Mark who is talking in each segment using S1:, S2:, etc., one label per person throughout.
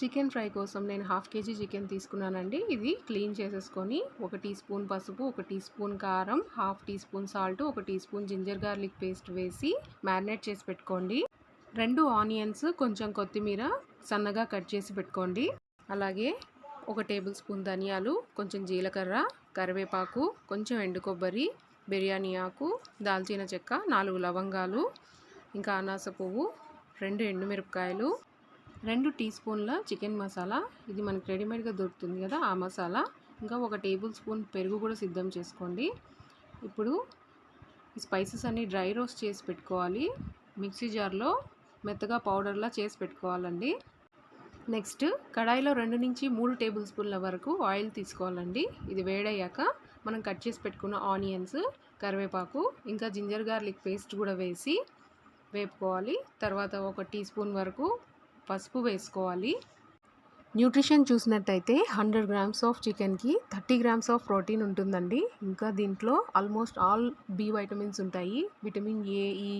S1: Chicken fry కోసం నేను half KG chicken తీసుకున్నానండి. ఇది క్లీన్ చేసేసుకొని ఒక టీ స్పూన్ పసుపు ఒక టీ స్పూన్ కారం హాఫ్ టీ స్పూన్ సాల్ట్ ఒక tea spoon ginger garlic paste వేసి మ్యారినేట్ చేసి పెట్టుకోండి. రెండు ఆనియన్స్ కొంచెం కొత్తిమీర సన్నగా కట్ చేసి పెట్టుకోండి. అలాగే ఒక టేబుల్ స్పూన్ ధనియాలు కొంచెం జీలకర్ర కరివేపాకు కొంచెం ఎండు కొబ్బరి బిర్యానీ ఆకు దాల్చిన చెక్క నాలుగు లవంగాలు ఇంకా అనాస పువ్వు రెండు ఎండుమిరపకాయలు రెండు టీ స్పూన్ల చికెన్ మసాలా. ఇది మనకి రెడీమేడ్గా దొరుకుతుంది కదా ఆ మసాలా. ఇంకా ఒక టేబుల్ స్పూన్ పెరుగు కూడా సిద్ధం చేసుకోండి. ఇప్పుడు ఈ స్పైసెస్ అన్ని డ్రై రోస్ట్ చేసి పెట్టుకోవాలి. మిక్సీ జార్లో మెత్తగా పౌడర్లా చేసి పెట్టుకోవాలండి. నెక్స్ట్ కడాయిలో రెండు నుంచి మూడు టేబుల్ స్పూన్ల వరకు ఆయిల్ తీసుకోవాలండి. ఇది వేడయ్యాక మనం కట్ చేసి పెట్టుకున్న ఆనియన్స్ కరివేపాకు ఇంకా జింజర్ గార్లిక్ పేస్ట్ కూడా వేసి వేపుకోవాలి. తర్వాత ఒక టీ స్పూన్ వరకు పసుపు వేసుకోవాలి. న్యూట్రిషన్ చూసినట్టయితే హండ్రెడ్ గ్రామ్స్ ఆఫ్ చికెన్కి థర్టీ గ్రామ్స్ ఆఫ్ ప్రోటీన్ ఉంటుందండి. ఇంకా దీంట్లో ఆల్మోస్ట్ ఆల్ బి వైటమిన్స్ ఉంటాయి. Vitamin A E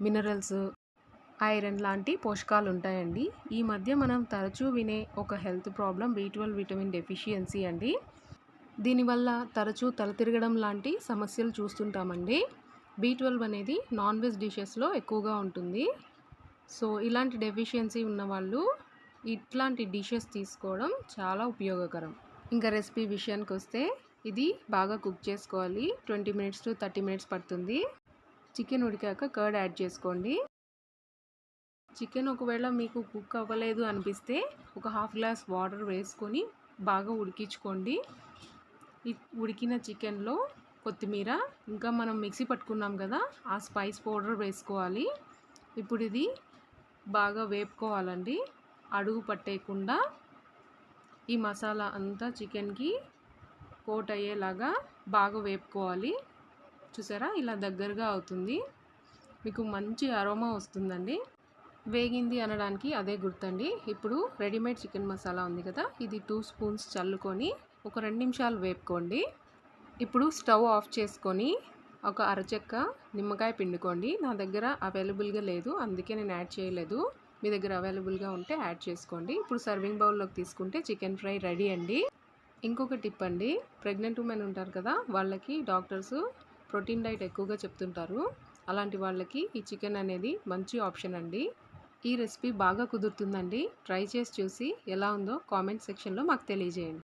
S1: minerals iron లాంటి పోషకాలు ఉంటాయండి. ఈ మధ్య మనం తరచూ వినే ఒక health problem B twelve vitamin deficiency అండి. దీనివల్ల తరచూ తల తిరగడం లాంటి సమస్యలు చూస్తుంటామండి. బి ట్వెల్వ్ అనేది నాన్ వెజ్ డిషెస్లో ఎక్కువగా ఉంటుంది. సో ఇలాంటి డెఫిషియన్సీ ఉన్నవాళ్ళు ఇట్లాంటి డిషెస్ తీసుకోవడం చాలా ఉపయోగకరం. ఇంకా రెసిపీ విషయానికి వస్తే ఇది బాగా కుక్ చేసుకోవాలి. Twenty minutes to thirty minutes పడుతుంది. చికెన్ ఉడికాక కర్డ్ యాడ్ చేసుకోండి. చికెన్ ఒకవేళ మీకు కుక్ అవ్వలేదు అనిపిస్తే ఒక హాఫ్ గ్లాస్ వాటర్ వేసుకొని బాగా ఉడికించుకోండి. ఉడికిన చికెన్లో కొత్తిమీర ఇంకా మనం మిక్సీ పట్టుకున్నాం కదా ఆ స్పైస్ పౌడర్ వేసుకోవాలి. ఇప్పుడు ఇది బాగా వేపుకోవాలండి. అడుగు పట్టేయకుండా ఈ మసాలా అంతా చికెన్కి కోట్ అయ్యేలాగా బాగా వేపుకోవాలి. చూసారా? ఇలా దగ్గరగా అవుతుంది. మీకు మంచి అరోమా వస్తుందండి. వేగింది అనడానికి అదే గుర్తండి. ఇప్పుడు రెడీమేడ్ చికెన్ మసాలా ఉంది కదా ఇది టూ స్పూన్స్ చల్లుకొని ఒక రెండు నిమిషాలు వేపుకోండి. ఇప్పుడు స్టవ్ ఆఫ్ చేసుకొని ఒక అరచెక్క నిమ్మకాయ పిండుకోండి. నా దగ్గర అవైలబుల్గా లేదు అందుకే నేను యాడ్ చేయలేదు. మీ దగ్గర అవైలబుల్గా ఉంటే యాడ్ చేసుకోండి. ఇప్పుడు సర్వింగ్ బౌల్లోకి తీసుకుంటే చికెన్ ఫ్రై రెడీ అండి. ఇంకొక టిప్ అండి ప్రెగ్నెంట్ ఉమెన్ ఉంటారు కదా వాళ్ళకి డాక్టర్స్ ప్రోటీన్ డైట్ ఎక్కువగా చెప్తుంటారు. అలాంటి వాళ్ళకి ఈ చికెన్ అనేది మంచి ఆప్షన్ అండి. ఈ రెసిపీ బాగా కుదురుతుందండి. ట్రై చేసి చూసి ఎలా ఉందో కామెంట్ సెక్షన్లో మాకు తెలియజేయండి.